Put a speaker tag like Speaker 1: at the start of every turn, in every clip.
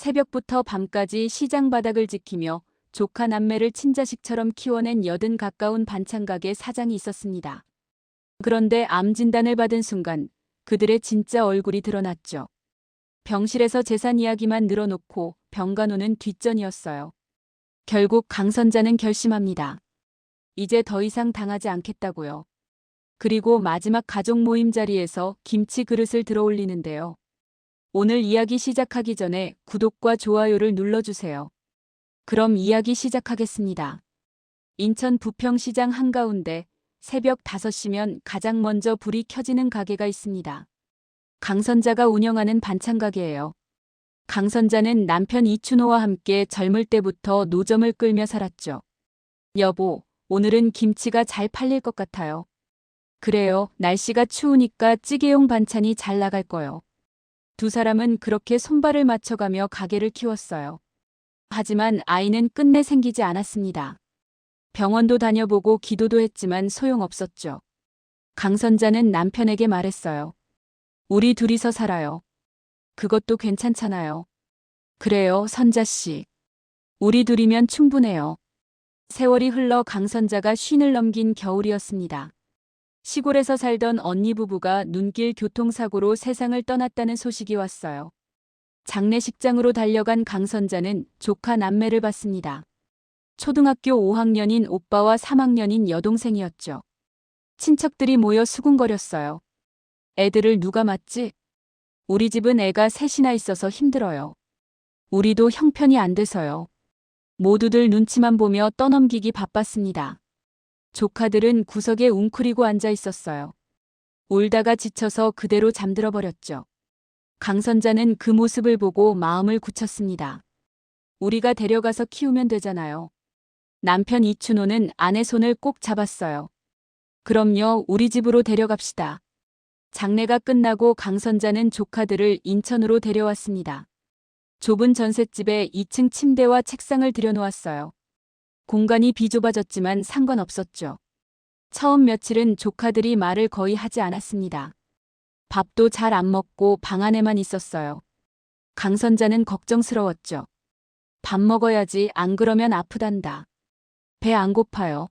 Speaker 1: 새벽부터 밤까지 시장 바닥을 지키며 조카 남매를 친자식처럼 키워낸 여든 가까운 반찬가게 사장이 있었습니다. 그런데 암 진단을 받은 순간 그들의 진짜 얼굴이 드러났죠. 병실에서 재산 이야기만 늘어놓고 병간호는 뒷전이었어요. 결국 강선자는 결심합니다. 이제 더 이상 당하지 않겠다고요. 그리고 마지막 가족 모임 자리에서 김치 그릇을 들어 올리는데요. 오늘 이야기 시작하기 전에 구독과 좋아요를 눌러주세요. 그럼 이야기 시작하겠습니다. 인천 부평시장 한가운데 새벽 5시면 가장 먼저 불이 켜지는 가게가 있습니다. 강선자가 운영하는 반찬 가게예요. 강선자는 남편 이춘호와 함께 젊을 때부터 노점을 끌며 살았죠. 여보, 오늘은 김치가 잘 팔릴 것 같아요. 그래요. 날씨가 추우니까 찌개용 반찬이 잘 나갈 거요. 두 사람은 그렇게 손발을 맞춰가며 가게를 키웠어요. 하지만 아이는 끝내 생기지 않았습니다. 병원도 다녀보고 기도도 했지만 소용없었죠. 강선자는 남편에게 말했어요. 우리 둘이서 살아요. 그것도 괜찮잖아요. 그래요, 선자씨. 우리 둘이면 충분해요. 세월이 흘러 강선자가 쉰을 넘긴 겨울이었습니다. 시골에서 살던 언니 부부가 눈길 교통사고로 세상을 떠났다는 소식이 왔어요. 장례식장으로 달려간 강선자는 조카 남매를 봤습니다. 초등학교 5학년인 오빠와 3학년인 여동생이었죠. 친척들이 모여 수군거렸어요. 애들을 누가 맞지? 우리 집은 애가 셋이나 있어서 힘들어요. 우리도 형편이 안 돼서요. 모두들 눈치만 보며 떠넘기기 바빴습니다. 조카들은 구석에 웅크리고 앉아 있었어요. 울다가 지쳐서 그대로 잠들어 버렸죠. 강선자는 그 모습을 보고 마음을 굳혔습니다. 우리가 데려가서 키우면 되잖아요. 남편 이춘호는 아내 손을 꼭 잡았어요. 그럼요, 우리 집으로 데려갑시다. 장례가 끝나고 강선자는 조카들을 인천으로 데려왔습니다. 좁은 전셋집에 2층 침대와 책상을 들여놓았어요. 공간이 비좁아졌지만 상관없었죠. 처음 며칠은 조카들이 말을 거의 하지 않았습니다. 밥도 잘 안 먹고 방 안에만 있었어요. 강선자는 걱정스러웠죠. 밥 먹어야지 안 그러면 아프단다. 배 안 고파요.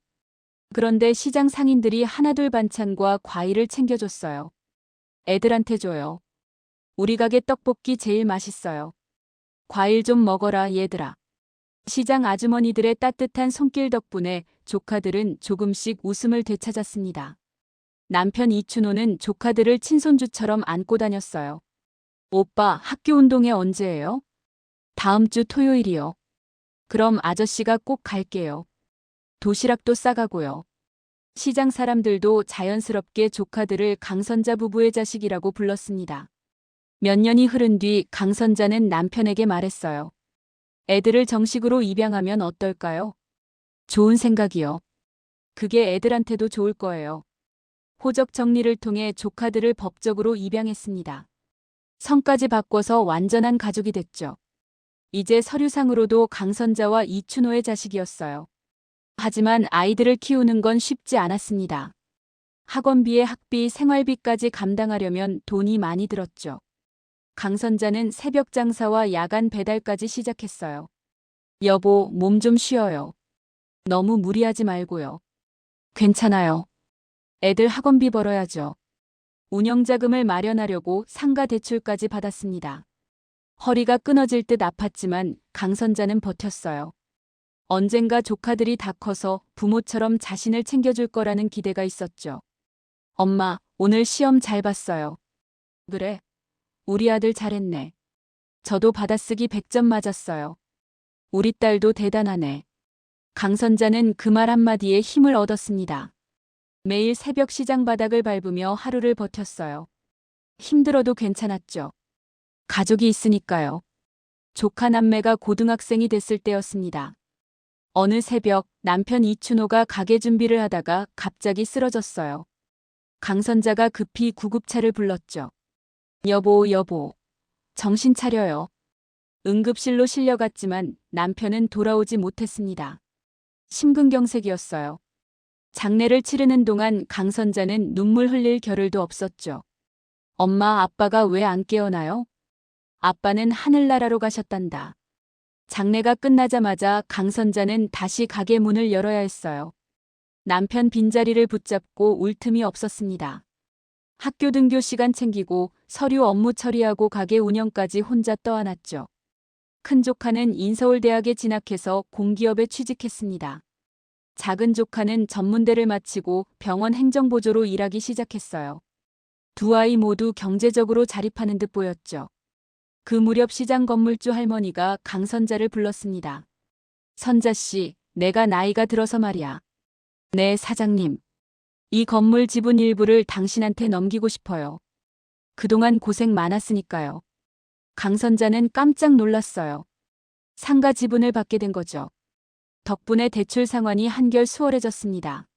Speaker 1: 그런데 시장 상인들이 하나둘 반찬과 과일을 챙겨줬어요. 애들한테 줘요. 우리 가게 떡볶이 제일 맛있어요. 과일 좀 먹어라 얘들아. 시장 아주머니들의 따뜻한 손길 덕분에 조카들은 조금씩 웃음을 되찾았습니다. 남편 이춘호는 조카들을 친손주처럼 안고 다녔어요. 오빠 학교 운동회 언제예요? 다음 주 토요일이요. 그럼 아저씨가 꼭 갈게요. 도시락도 싸가고요. 시장 사람들도 자연스럽게 조카들을 강선자 부부의 자식이라고 불렀습니다. 몇 년이 흐른 뒤 강선자는 남편에게 말했어요. 애들을 정식으로 입양하면 어떨까요? 좋은 생각이요. 그게 애들한테도 좋을 거예요. 호적 정리를 통해 조카들을 법적으로 입양했습니다. 성까지 바꿔서 완전한 가족이 됐죠. 이제 서류상으로도 강선자와 이춘호의 자식이었어요. 하지만 아이들을 키우는 건 쉽지 않았습니다. 학원비에 학비, 생활비까지 감당하려면 돈이 많이 들었죠. 강선자는 새벽 장사와 야간 배달까지 시작했어요. 여보, 몸 좀 쉬어요. 너무 무리하지 말고요. 괜찮아요. 애들 학원비 벌어야죠. 운영자금을 마련하려고 상가 대출까지 받았습니다. 허리가 끊어질 듯 아팠지만 강선자는 버텼어요. 언젠가 조카들이 다 커서 부모처럼 자신을 챙겨줄 거라는 기대가 있었죠. 엄마, 오늘 시험 잘 봤어요. 그래. 우리 아들 잘했네. 저도 받아쓰기 100점 맞았어요. 우리 딸도 대단하네. 강선자는 그 말 한마디에 힘을 얻었습니다. 매일 새벽 시장 바닥을 밟으며 하루를 버텼어요. 힘들어도 괜찮았죠. 가족이 있으니까요. 조카 남매가 고등학생이 됐을 때였습니다. 어느 새벽 남편 이춘호가 가게 준비를 하다가 갑자기 쓰러졌어요. 강선자가 급히 구급차를 불렀죠. 여보, 여보. 정신 차려요. 응급실로 실려갔지만 남편은 돌아오지 못했습니다. 심근경색이었어요. 장례를 치르는 동안 강선자는 눈물 흘릴 겨를도 없었죠. 엄마, 아빠가 왜 안 깨어나요? 아빠는 하늘나라로 가셨단다. 장례가 끝나자마자 강선자는 다시 가게 문을 열어야 했어요. 남편 빈자리를 붙잡고 울 틈이 없었습니다. 학교 등교 시간 챙기고 서류 업무 처리하고 가게 운영까지 혼자 떠안았죠. 큰 조카는 인서울대학에 진학해서 공기업에 취직했습니다. 작은 조카는 전문대를 마치고 병원 행정보조로 일하기 시작했어요. 두 아이 모두 경제적으로 자립하는 듯 보였죠. 그 무렵 시장 건물주 할머니가 강선자를 불렀습니다. 선자 씨, 내가 나이가 들어서 말이야. 네, 사장님. 이 건물 지분 일부를 당신한테 넘기고 싶어요. 그동안 고생 많았으니까요. 강 선자는 깜짝 놀랐어요. 상가 지분을 받게 된 거죠. 덕분에 대출 상환이 한결 수월해졌습니다.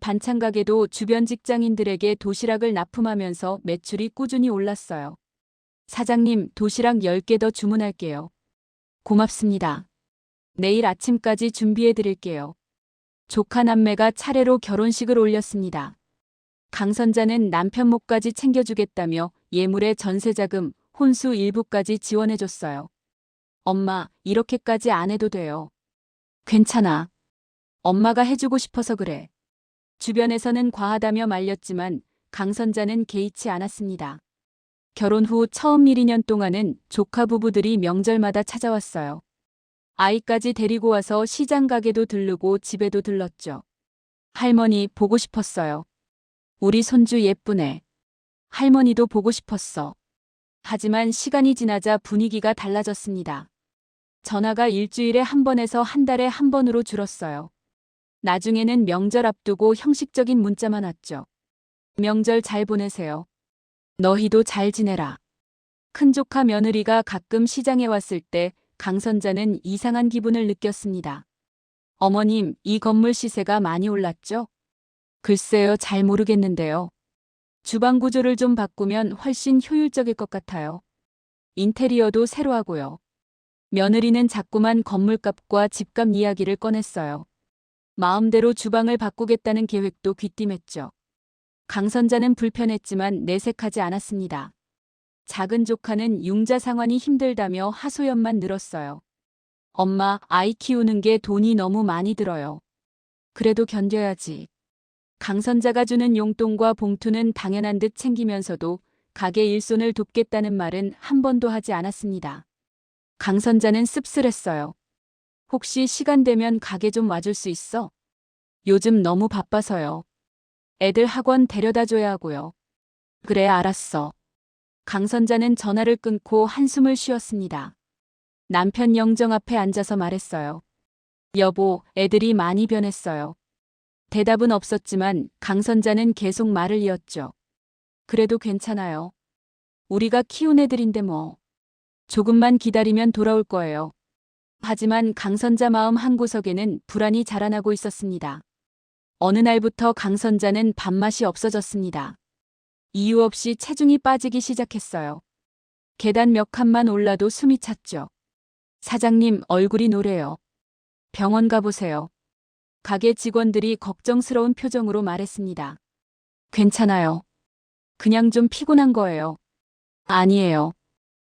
Speaker 1: 반찬 가게도 주변 직장인들에게 도시락을 납품하면서 매출이 꾸준히 올랐어요. 사장님, 도시락 10개 더 주문할게요. 고맙습니다. 내일 아침까지 준비해 드릴게요. 조카 남매가 차례로 결혼식을 올렸습니다. 강선자는 남편 목까지 챙겨주겠다며 예물의 전세자금, 혼수 일부까지 지원해줬어요. 엄마, 이렇게까지 안 해도 돼요. 괜찮아. 엄마가 해주고 싶어서 그래. 주변에서는 과하다며 말렸지만 강선자는 개의치 않았습니다. 결혼 후 처음 1, 2년 동안은 조카 부부들이 명절마다 찾아왔어요. 아이까지 데리고 와서 시장 가게도 들르고 집에도 들렀죠. 할머니 보고 싶었어요. 우리 손주 예쁘네. 할머니도 보고 싶었어. 하지만 시간이 지나자 분위기가 달라졌습니다. 전화가 일주일에 한 번에서 한 달에 한 번으로 줄었어요. 나중에는 명절 앞두고 형식적인 문자만 왔죠. 명절 잘 보내세요. 너희도 잘 지내라. 큰 조카 며느리가 가끔 시장에 왔을 때 강선자는 이상한 기분을 느꼈습니다. 어머님, 이 건물 시세가 많이 올랐죠? 글쎄요, 잘 모르겠는데요. 주방 구조를 좀 바꾸면 훨씬 효율적일 것 같아요. 인테리어도 새로 하고요. 며느리는 자꾸만 건물값과 집값 이야기를 꺼냈어요. 마음대로 주방을 바꾸겠다는 계획도 귀띔했죠. 강선자는 불편했지만 내색하지 않았습니다. 작은 조카는 융자 상환이 힘들다며 하소연만 늘었어요. 엄마, 아이 키우는 게 돈이 너무 많이 들어요. 그래도 견뎌야지. 강선자가 주는 용돈과 봉투는 당연한 듯 챙기면서도 가게 일손을 돕겠다는 말은 한 번도 하지 않았습니다. 강선자는 씁쓸했어요. 혹시 시간 되면 가게 좀 와줄 수 있어? 요즘 너무 바빠서요. 애들 학원 데려다 줘야 하고요. 그래, 알았어. 강선자는 전화를 끊고 한숨을 쉬었습니다. 남편 영정 앞에 앉아서 말했어요. 여보, 애들이 많이 변했어요. 대답은 없었지만 강선자는 계속 말을 이었죠. 그래도 괜찮아요. 우리가 키운 애들인데 뭐. 조금만 기다리면 돌아올 거예요. 하지만 강선자 마음 한구석에는 불안이 자라나고 있었습니다. 어느 날부터 강선자는 밥맛이 없어졌습니다. 이유 없이 체중이 빠지기 시작했어요. 계단 몇 칸만 올라도 숨이 찼죠. 사장님 얼굴이 노래요. 병원 가보세요. 가게 직원들이 걱정스러운 표정으로 말했습니다. 괜찮아요. 그냥 좀 피곤한 거예요. 아니에요.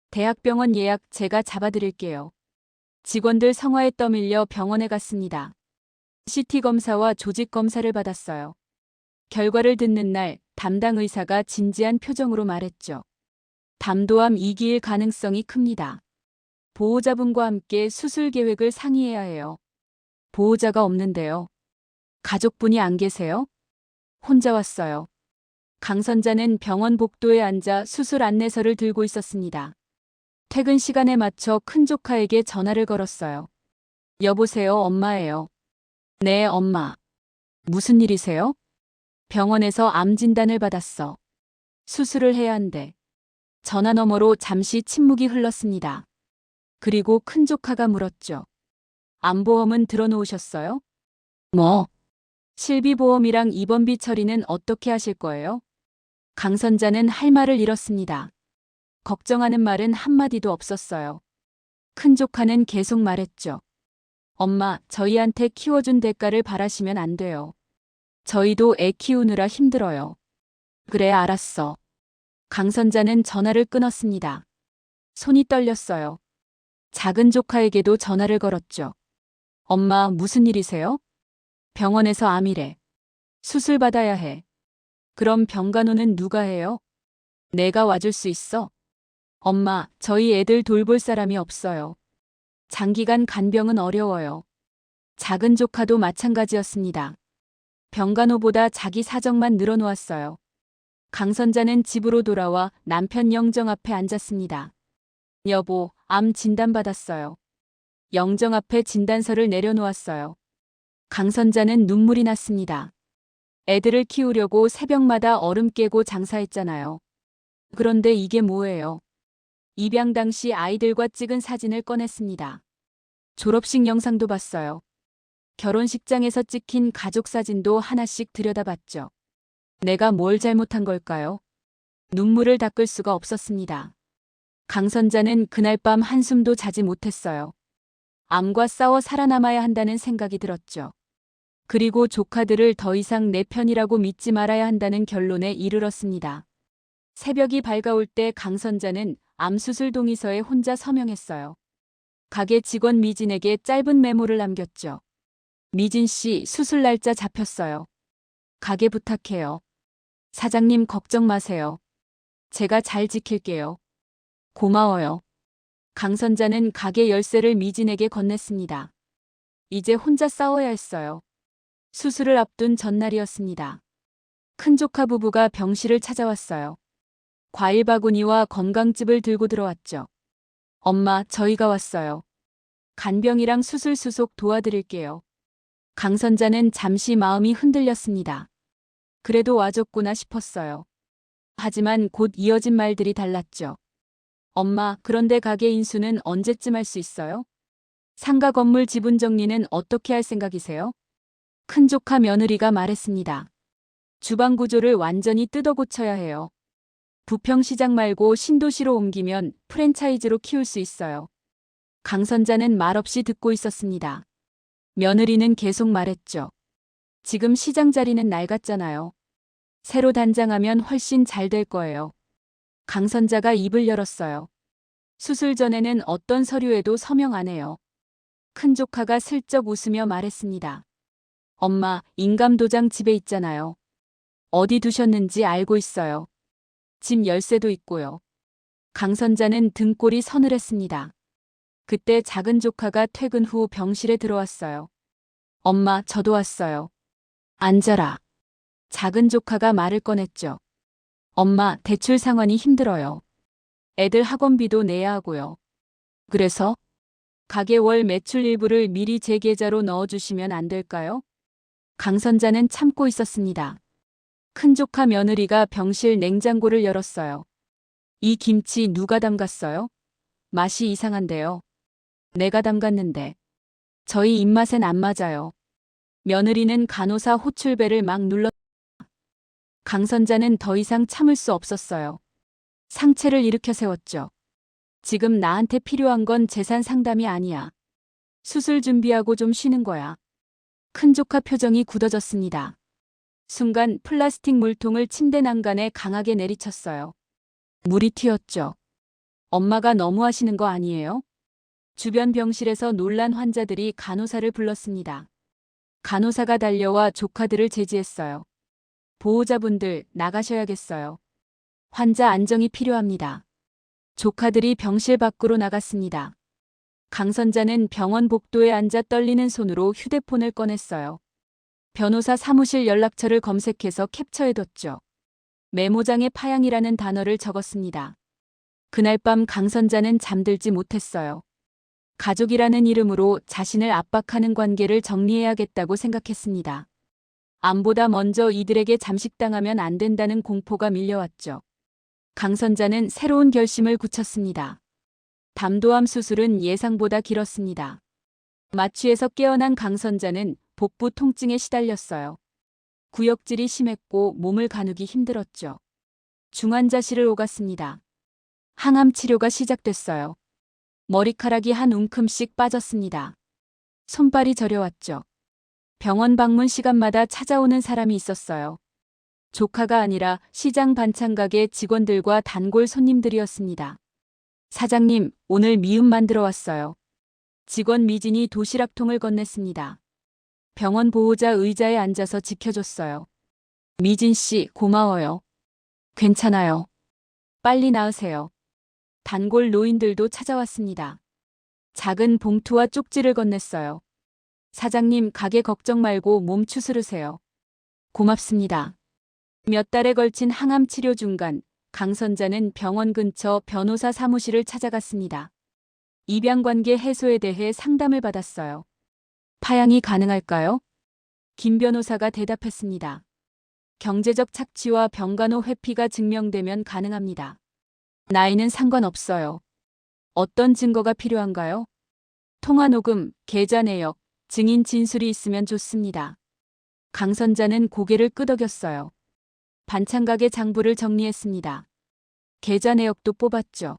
Speaker 1: 대학병원 예약 제가 잡아드릴게요. 직원들 성화에 떠밀려 병원에 갔습니다. CT 검사와 조직 검사를 받았어요. 결과를 듣는 날 담당 의사가 진지한 표정으로 말했죠. 담도암 2기일 가능성이 큽니다. 보호자분과 함께 수술 계획을 상의해야 해요. 보호자가 없는데요. 가족분이 안 계세요? 혼자 왔어요. 강선자는 병원 복도에 앉아 수술 안내서를 들고 있었습니다. 퇴근 시간에 맞춰 큰 조카에게 전화를 걸었어요. 여보세요, 엄마예요. 네, 엄마. 무슨 일이세요? 병원에서 암 진단을 받았어. 수술을 해야 한대. 전화 너머로 잠시 침묵이 흘렀습니다. 그리고 큰 조카가 물었죠. 암보험은 들어놓으셨어요? 뭐? 실비보험이랑 입원비 처리는 어떻게 하실 거예요? 강선자는 할 말을 잃었습니다. 걱정하는 말은 한마디도 없었어요. 큰 조카는 계속 말했죠. 엄마, 저희한테 키워준 대가를 바라시면 안 돼요. 저희도 애 키우느라 힘들어요. 그래, 알았어. 강선자는 전화를 끊었습니다. 손이 떨렸어요. 작은 조카에게도 전화를 걸었죠. 엄마, 무슨 일이세요? 병원에서 암이래. 수술 받아야 해. 그럼 병간호는 누가 해요? 내가 와줄 수 있어? 엄마, 저희 애들 돌볼 사람이 없어요. 장기간 간병은 어려워요. 작은 조카도 마찬가지였습니다. 병간호보다 자기 사정만 늘어놓았어요. 강선자는 집으로 돌아와 남편 영정 앞에 앉았습니다. 여보, 암 진단받았어요. 영정 앞에 진단서를 내려놓았어요. 강선자는 눈물이 났습니다. 애들을 키우려고 새벽마다 얼음 깨고 장사했잖아요. 그런데 이게 뭐예요? 입양 당시 아이들과 찍은 사진을 꺼냈습니다. 졸업식 영상도 봤어요. 결혼식장에서 찍힌 가족 사진도 하나씩 들여다봤죠. 내가 뭘 잘못한 걸까요? 눈물을 닦을 수가 없었습니다. 강선자는 그날 밤 한숨도 자지 못했어요. 암과 싸워 살아남아야 한다는 생각이 들었죠. 그리고 조카들을 더 이상 내 편이라고 믿지 말아야 한다는 결론에 이르렀습니다. 새벽이 밝아올 때 강선자는 암수술 동의서에 혼자 서명했어요. 가게 직원 미진에게 짧은 메모를 남겼죠. 미진 씨 수술 날짜 잡혔어요. 가게 부탁해요. 사장님 걱정 마세요. 제가 잘 지킬게요. 고마워요. 강선자는 가게 열쇠를 미진에게 건넸습니다. 이제 혼자 싸워야 했어요. 수술을 앞둔 전날이었습니다. 큰 조카 부부가 병실을 찾아왔어요. 과일 바구니와 건강즙을 들고 들어왔죠. 엄마, 저희가 왔어요. 간병이랑 수술 수속 도와드릴게요. 강선자는 잠시 마음이 흔들렸습니다. 그래도 와줬구나 싶었어요. 하지만 곧 이어진 말들이 달랐죠. 엄마, 그런데 가게 인수는 언제쯤 할 수 있어요? 상가 건물 지분 정리는 어떻게 할 생각이세요? 큰 조카 며느리가 말했습니다. 주방 구조를 완전히 뜯어 고쳐야 해요. 부평시장 말고 신도시로 옮기면 프랜차이즈로 키울 수 있어요. 강선자는 말없이 듣고 있었습니다. 며느리는 계속 말했죠. 지금 시장 자리는 낡았잖아요. 새로 단장하면 훨씬 잘 될 거예요. 강 선자가 입을 열었어요. 수술 전에는 어떤 서류에도 서명 안 해요. 큰 조카가 슬쩍 웃으며 말했습니다. 엄마, 인감도장 집에 있잖아요. 어디 두셨는지 알고 있어요. 집 열쇠도 있고요. 강 선자는 등골이 서늘했습니다. 그때 작은 조카가 퇴근 후 병실에 들어왔어요. 엄마, 저도 왔어요. 앉아라. 작은 조카가 말을 꺼냈죠. 엄마, 대출 상환이 힘들어요. 애들 학원비도 내야 하고요. 그래서 가게 월 매출 일부를 미리 제 계좌로 넣어주시면 안 될까요? 강선자는 참고 있었습니다. 큰 조카 며느리가 병실 냉장고를 열었어요. 이 김치 누가 담갔어요? 맛이 이상한데요. 내가 담갔는데. 저희 입맛엔 안 맞아요. 며느리는 간호사 호출배를 막 눌렀. 강선자는 더 이상 참을 수 없었어요. 상체를 일으켜 세웠죠. 지금 나한테 필요한 건 재산 상담이 아니야. 수술 준비하고 좀 쉬는 거야. 큰 조카 표정이 굳어졌습니다. 순간 플라스틱 물통을 침대 난간에 강하게 내리쳤어요. 물이 튀었죠. 엄마가 너무 하시는 거 아니에요? 주변 병실에서 놀란 환자들이 간호사를 불렀습니다. 간호사가 달려와 조카들을 제지했어요. 보호자분들 나가셔야겠어요. 환자 안정이 필요합니다. 조카들이 병실 밖으로 나갔습니다. 강선자는 병원 복도에 앉아 떨리는 손으로 휴대폰을 꺼냈어요. 변호사 사무실 연락처를 검색해서 캡처해뒀죠. 메모장에 파양이라는 단어를 적었습니다. 그날 밤 강선자는 잠들지 못했어요. 가족이라는 이름으로 자신을 압박하는 관계를 정리해야겠다고 생각했습니다. 암보다 먼저 이들에게 잠식당하면 안 된다는 공포가 밀려왔죠. 강선자는 새로운 결심을 굳혔습니다. 담도암 수술은 예상보다 길었습니다. 마취에서 깨어난 강선자는 복부 통증에 시달렸어요. 구역질이 심했고 몸을 가누기 힘들었죠. 중환자실을 오갔습니다. 항암 치료가 시작됐어요. 머리카락이 한 움큼씩 빠졌습니다. 손발이 저려왔죠. 병원 방문 시간마다 찾아오는 사람이 있었어요. 조카가 아니라 시장 반찬 가게 직원들과 단골 손님들이었습니다. 사장님, 오늘 미음 만들어 왔어요. 직원 미진이 도시락통을 건넸습니다. 병원 보호자 의자에 앉아서 지켜줬어요. 미진 씨, 고마워요. 괜찮아요. 빨리 나으세요. 단골 노인들도 찾아왔습니다. 작은 봉투와 쪽지를 건넸어요. 사장님, 가게 걱정 말고 몸 추스르세요. 고맙습니다. 몇 달에 걸친 항암 치료 중간, 강선자는 병원 근처 변호사 사무실을 찾아갔습니다. 입양 관계 해소에 대해 상담을 받았어요. 파양이 가능할까요? 김 변호사가 대답했습니다. 경제적 착취와 병간호 회피가 증명되면 가능합니다. 나이는 상관없어요. 어떤 증거가 필요한가요? 통화 녹음, 계좌 내역, 증인 진술이 있으면 좋습니다. 강선자는 고개를 끄덕였어요. 반찬가게 장부를 정리했습니다. 계좌 내역도 뽑았죠.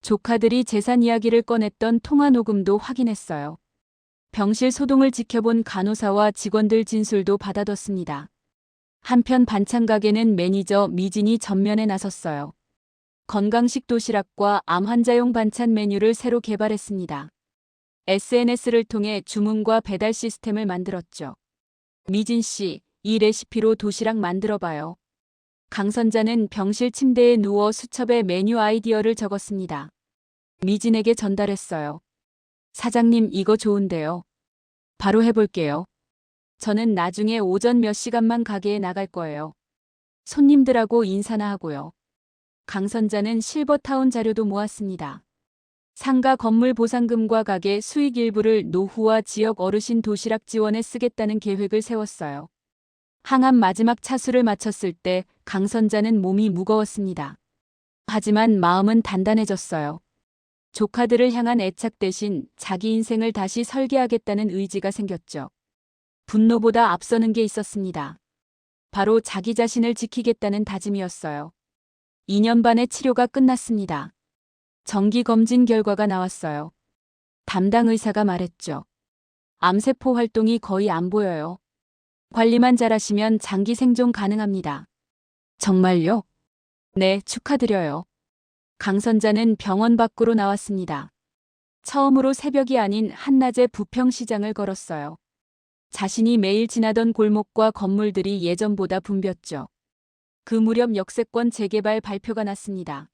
Speaker 1: 조카들이 재산 이야기를 꺼냈던 통화 녹음도 확인했어요. 병실 소동을 지켜본 간호사와 직원들 진술도 받아뒀습니다. 한편 반찬 가게는 매니저 미진이 전면에 나섰어요. 건강식 도시락과 암 환자용 반찬 메뉴를 새로 개발했습니다. SNS를 통해 주문과 배달 시스템을 만들었죠. 미진 씨, 이 레시피로 도시락 만들어 봐요. 강선자는 병실 침대에 누워 수첩에 메뉴 아이디어를 적었습니다. 미진에게 전달했어요. 사장님, 이거 좋은데요. 바로 해볼게요. 저는 나중에 오전 몇 시간만 가게에 나갈 거예요. 손님들하고 인사나 하고요. 강선자는 실버타운 자료도 모았습니다. 상가 건물 보상금과 가게 수익 일부를 노후와 지역 어르신 도시락 지원에 쓰겠다는 계획을 세웠어요. 항암 마지막 차수를 마쳤을 때 강선자는 몸이 무거웠습니다. 하지만 마음은 단단해졌어요. 조카들을 향한 애착 대신 자기 인생을 다시 설계하겠다는 의지가 생겼죠. 분노보다 앞서는 게 있었습니다. 바로 자기 자신을 지키겠다는 다짐이었어요. 2년 반의 치료가 끝났습니다. 정기 검진 결과가 나왔어요. 담당 의사가 말했죠. 암세포 활동이 거의 안 보여요. 관리만 잘하시면 장기 생존 가능합니다. 정말요? 네, 축하드려요. 강선자는 병원 밖으로 나왔습니다. 처음으로 새벽이 아닌 한낮에 부평시장을 걸었어요. 자신이 매일 지나던 골목과 건물들이 예전보다 붐볐죠. 그 무렵 역세권 재개발 발표가 났습니다.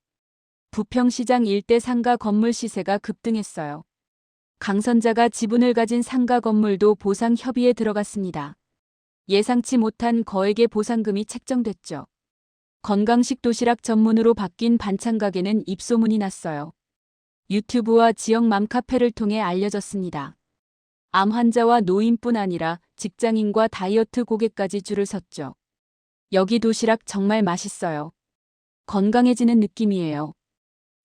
Speaker 1: 부평시장 일대 상가 건물 시세가 급등했어요. 강선자가 지분을 가진 상가 건물도 보상 협의에 들어갔습니다. 예상치 못한 거액의 보상금이 책정됐죠. 건강식 도시락 전문으로 바뀐 반찬 가게는 입소문이 났어요. 유튜브와 지역 맘카페를 통해 알려졌습니다. 암 환자와 노인뿐 아니라 직장인과 다이어트 고객까지 줄을 섰죠. 여기 도시락 정말 맛있어요. 건강해지는 느낌이에요.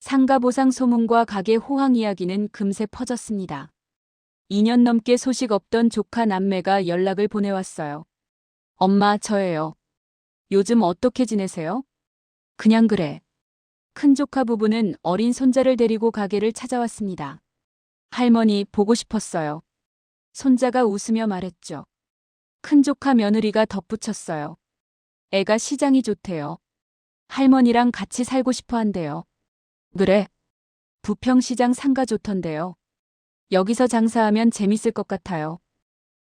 Speaker 1: 상가 보상 소문과 가게 호황 이야기는 금세 퍼졌습니다. 2년 넘게 소식 없던 조카 남매가 연락을 보내왔어요. 엄마, 저예요. 요즘 어떻게 지내세요? 그냥 그래. 큰 조카 부부는 어린 손자를 데리고 가게를 찾아왔습니다. 할머니, 보고 싶었어요. 손자가 웃으며 말했죠. 큰 조카 며느리가 덧붙였어요. 애가 시장이 좋대요. 할머니랑 같이 살고 싶어 한대요. 그래. 부평시장 상가 좋던데요. 여기서 장사하면 재밌을 것 같아요.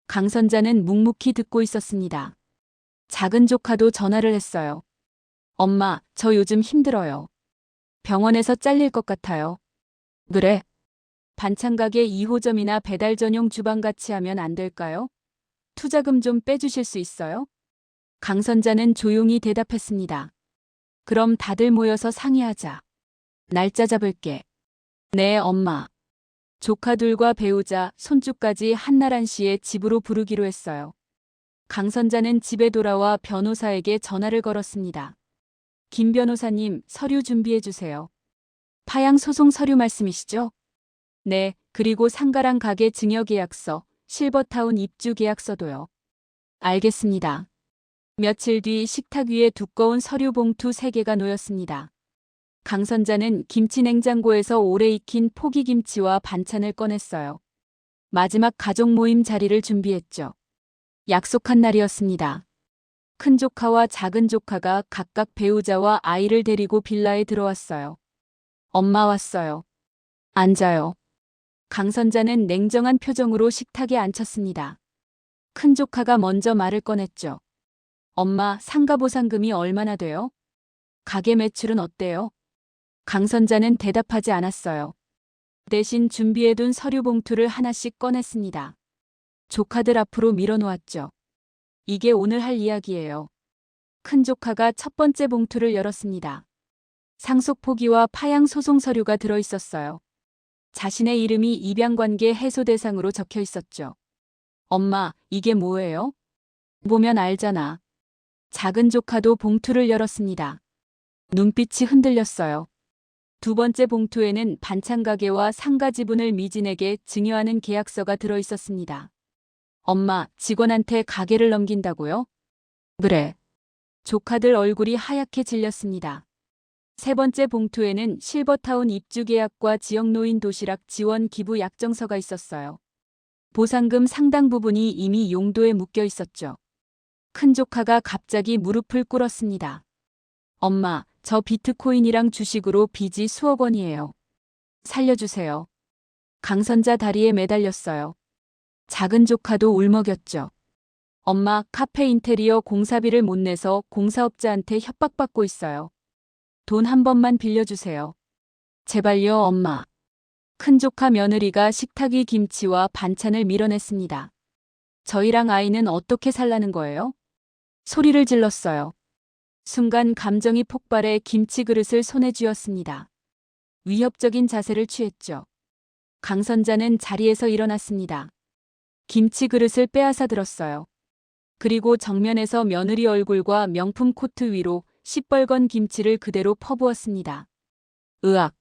Speaker 1: 강선자는 묵묵히 듣고 있었습니다. 작은 조카도 전화를 했어요. 엄마, 저 요즘 힘들어요. 병원에서 잘릴 것 같아요. 그래. 반찬가게 2호점이나 배달 전용 주방 같이 하면 안 될까요? 투자금 좀 빼주실 수 있어요? 강선자는 조용히 대답했습니다. 그럼 다들 모여서 상의하자. 날짜 잡을게. 네, 엄마. 조카들과 배우자, 손주까지 한나란 씨의 집으로 부르기로 했어요. 강선자는 집에 돌아와 변호사에게 전화를 걸었습니다. 김 변호사님, 서류 준비해 주세요. 파양 소송 서류 말씀이시죠? 네, 그리고 상가랑 가게 증여 계약서, 실버타운 입주 계약서도요. 알겠습니다. 며칠 뒤 식탁 위에 두꺼운 서류 봉투 3개가 놓였습니다. 강 선자는 김치 냉장고에서 오래 익힌 포기김치와 반찬을 꺼냈어요. 마지막 가족 모임 자리를 준비했죠. 약속한 날이었습니다. 큰 조카와 작은 조카가 각각 배우자와 아이를 데리고 빌라에 들어왔어요. 엄마 왔어요. 앉아요. 강 선자는 냉정한 표정으로 식탁에 앉혔습니다. 큰 조카가 먼저 말을 꺼냈죠. 엄마, 상가 보상금이 얼마나 돼요? 가게 매출은 어때요? 강선자는 대답하지 않았어요. 대신 준비해둔 서류 봉투를 하나씩 꺼냈습니다. 조카들 앞으로 밀어놓았죠. 이게 오늘 할 이야기예요. 큰 조카가 첫 번째 봉투를 열었습니다. 상속 포기와 파양 소송 서류가 들어 있었어요. 자신의 이름이 입양관계 해소 대상으로 적혀 있었죠. 엄마, 이게 뭐예요? 보면 알잖아. 작은 조카도 봉투를 열었습니다. 눈빛이 흔들렸어요. 두 번째 봉투에는 반찬 가게와 상가 지분을 미진에게 증여하는 계약서가 들어 있었습니다. 엄마, 직원한테 가게를 넘긴다고요? 그래. 조카들 얼굴이 하얗게 질렸습니다. 세 번째 봉투에는 실버타운 입주 계약과 지역 노인 도시락 지원 기부 약정서가 있었어요. 보상금 상당 부분이 이미 용도에 묶여 있었죠. 큰 조카가 갑자기 무릎을 꿇었습니다. 엄마, 저 비트코인이랑 주식으로 빚이 수억 원이에요. 살려주세요. 강선자 다리에 매달렸어요. 작은 조카도 울먹였죠. 엄마, 카페 인테리어 공사비를 못 내서 공사업자한테 협박받고 있어요. 돈 한 번만 빌려주세요. 제발요, 엄마. 큰 조카 며느리가 식탁 위 김치와 반찬을 밀어냈습니다. 저희랑 아이는 어떻게 살라는 거예요? 소리를 질렀어요. 순간 감정이 폭발해 김치 그릇을 손에 쥐었습니다. 위협적인 자세를 취했죠. 강 선자는 자리에서 일어났습니다. 김치 그릇을 빼앗아 들었어요. 그리고 정면에서 며느리 얼굴과 명품 코트 위로 시뻘건 김치를 그대로 퍼부었습니다. 으악.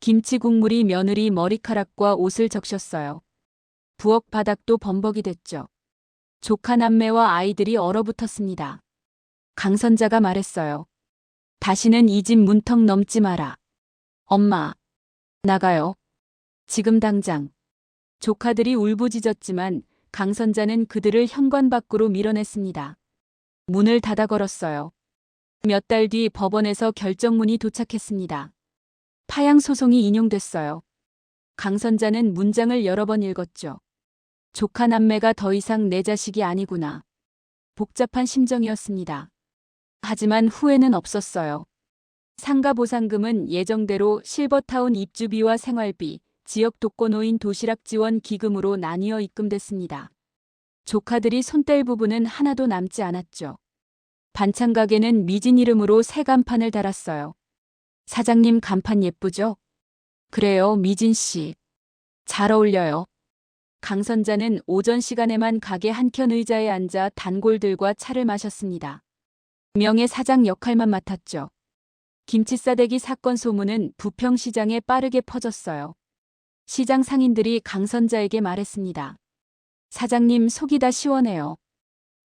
Speaker 1: 김치 국물이 며느리 머리카락과 옷을 적셨어요. 부엌 바닥도 범벅이 됐죠. 조카 남매와 아이들이 얼어붙었습니다. 강선자가 말했어요. 다시는 이 집 문턱 넘지 마라. 엄마. 나가요. 지금 당장. 조카들이 울부짖었지만 강선자는 그들을 현관 밖으로 밀어냈습니다. 문을 닫아 걸었어요. 몇 달 뒤 법원에서 결정문이 도착했습니다. 파양 소송이 인용됐어요. 강선자는 문장을 여러 번 읽었죠. 조카 남매가 더 이상 내 자식이 아니구나. 복잡한 심정이었습니다. 하지만 후회는 없었어요. 상가 보상금은 예정대로 실버타운 입주비와 생활비, 지역 독거노인 도시락 지원 기금으로 나뉘어 입금됐습니다. 조카들이 손뗄 부분은 하나도 남지 않았죠. 반찬 가게는 미진 이름으로 새 간판을 달았어요. 사장님 간판 예쁘죠? 그래요, 미진 씨. 잘 어울려요. 강선자는 오전 시간에만 가게 한켠 의자에 앉아 단골들과 차를 마셨습니다. 명예 사장 역할만 맡았죠. 김치 싸대기 사건 소문은 부평시장에 빠르게 퍼졌어요. 시장 상인들이 강선자에게 말했습니다. 사장님 속이 다 시원해요.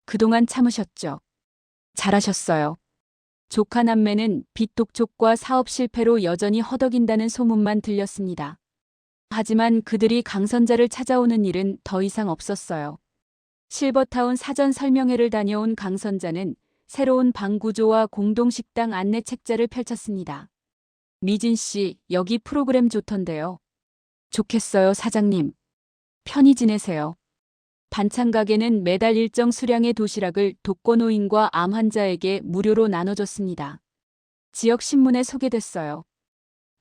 Speaker 1: 그동안 참으셨죠. 잘하셨어요. 조카 남매는 빚 독촉과 사업 실패로 여전히 허덕인다는 소문만 들렸습니다. 하지만 그들이 강선자를 찾아오는 일은 더 이상 없었어요. 실버타운 사전 설명회를 다녀온 강선자는 새로운 방 구조와 공동식당 안내 책자를 펼쳤습니다. 미진 씨, 여기 프로그램 좋던데요. 좋겠어요, 사장님. 편히 지내세요. 반찬 가게는 매달 일정 수량의 도시락을 독거노인과 암 환자에게 무료로 나눠줬습니다. 지역 신문에 소개됐어요.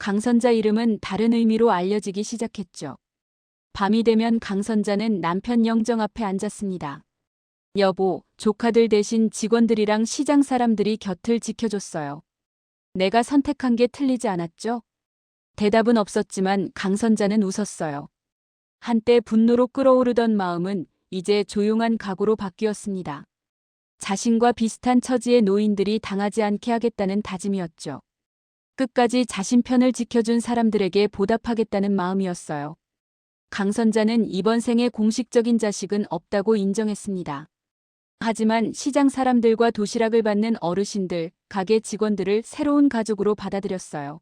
Speaker 1: 강선자 이름은 다른 의미로 알려지기 시작했죠. 밤이 되면 강선자는 남편 영정 앞에 앉았습니다. 여보, 조카들 대신 직원들이랑 시장 사람들이 곁을 지켜줬어요. 내가 선택한 게 틀리지 않았죠? 대답은 없었지만 강선자는 웃었어요. 한때 분노로 끓어오르던 마음은 이제 조용한 각오로 바뀌었습니다. 자신과 비슷한 처지의 노인들이 당하지 않게 하겠다는 다짐이었죠. 끝까지 자신 편을 지켜준 사람들에게 보답하겠다는 마음이었어요. 강선자는 이번 생에 공식적인 자식은 없다고 인정했습니다. 하지만 시장 사람들과 도시락을 받는 어르신들, 가게 직원들을 새로운 가족으로 받아들였어요.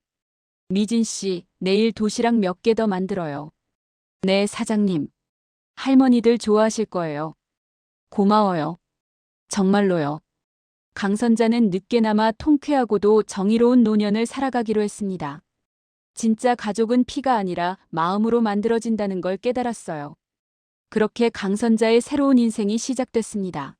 Speaker 1: 미진 씨, 내일 도시락 몇 개 더 만들어요. 네, 사장님. 할머니들 좋아하실 거예요. 고마워요. 정말로요. 강선자는 늦게나마 통쾌하고도 정의로운 노년을 살아가기로 했습니다. 진짜 가족은 피가 아니라 마음으로 만들어진다는 걸 깨달았어요. 그렇게 강선자의 새로운 인생이 시작됐습니다.